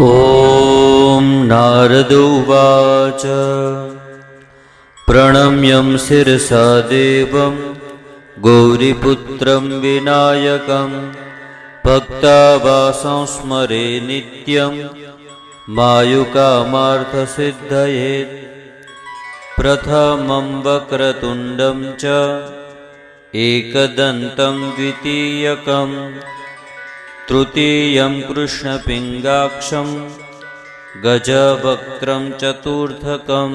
ॐ नारद उवाच। प्रणम्यं शिरसा देवं गौरीपुत्रं विनायकं भक्तावासं स्मरे नित्यं मायुकामार्थसिद्धये। प्रथमं वक्रतुण्डं च एकदन्तं द्वितीयकम् तृतीयं कृष्णपिङ्गाक्षं गजवक्त्रं चतुर्थकं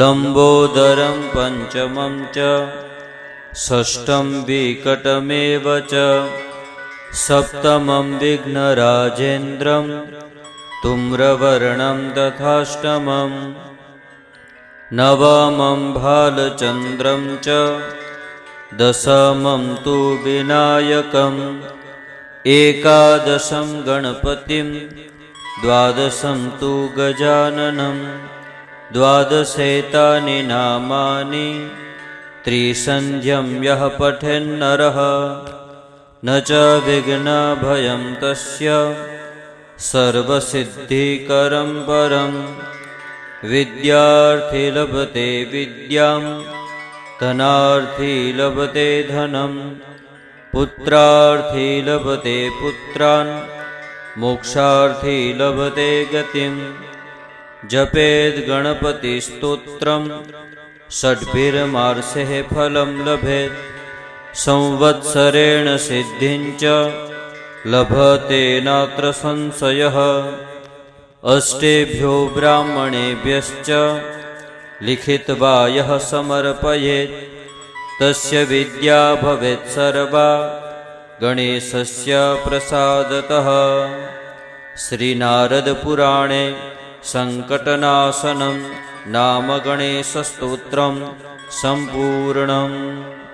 लम्बोदरं पञ्चमं च षष्ठं विकटमेव च सप्तमं विघ्नराजेन्द्रं तुम्रवर्णं तथाष्टमं नवमं भालचन्द्रं च दशमं तु विनायकम् एकादशं गणपतिं द्वादशं तु गजाननं द्वादशेतानि नामानि त्रिसन्ध्यं यः पठेन्नरः न च विघ्नभयं तस्य सर्वसिद्धिकरं परं। विद्यार्थी लभते विद्यां धनार्थी लभते धनम् पुत्रार्थी लभते पुत्रान् मोक्षार्थी लभते गतिं जपेद्गणपतिस्तोत्रं षड्भिर्मार्षेः फलं लभेत्। संवत्सरेण सिद्धिं च लभते नात्र संशयः। अष्टेभ्यो ब्राह्मणेभ्यश्च लिखित्वा यः समर्पयेत् तस्य विद्या भवेत् सर्वा। गणेशस्य प्रसादतः। श्रीनारदपुराणे सङ्कटनाशनं नाम गणेशस्तोत्रं सम्पूर्णम्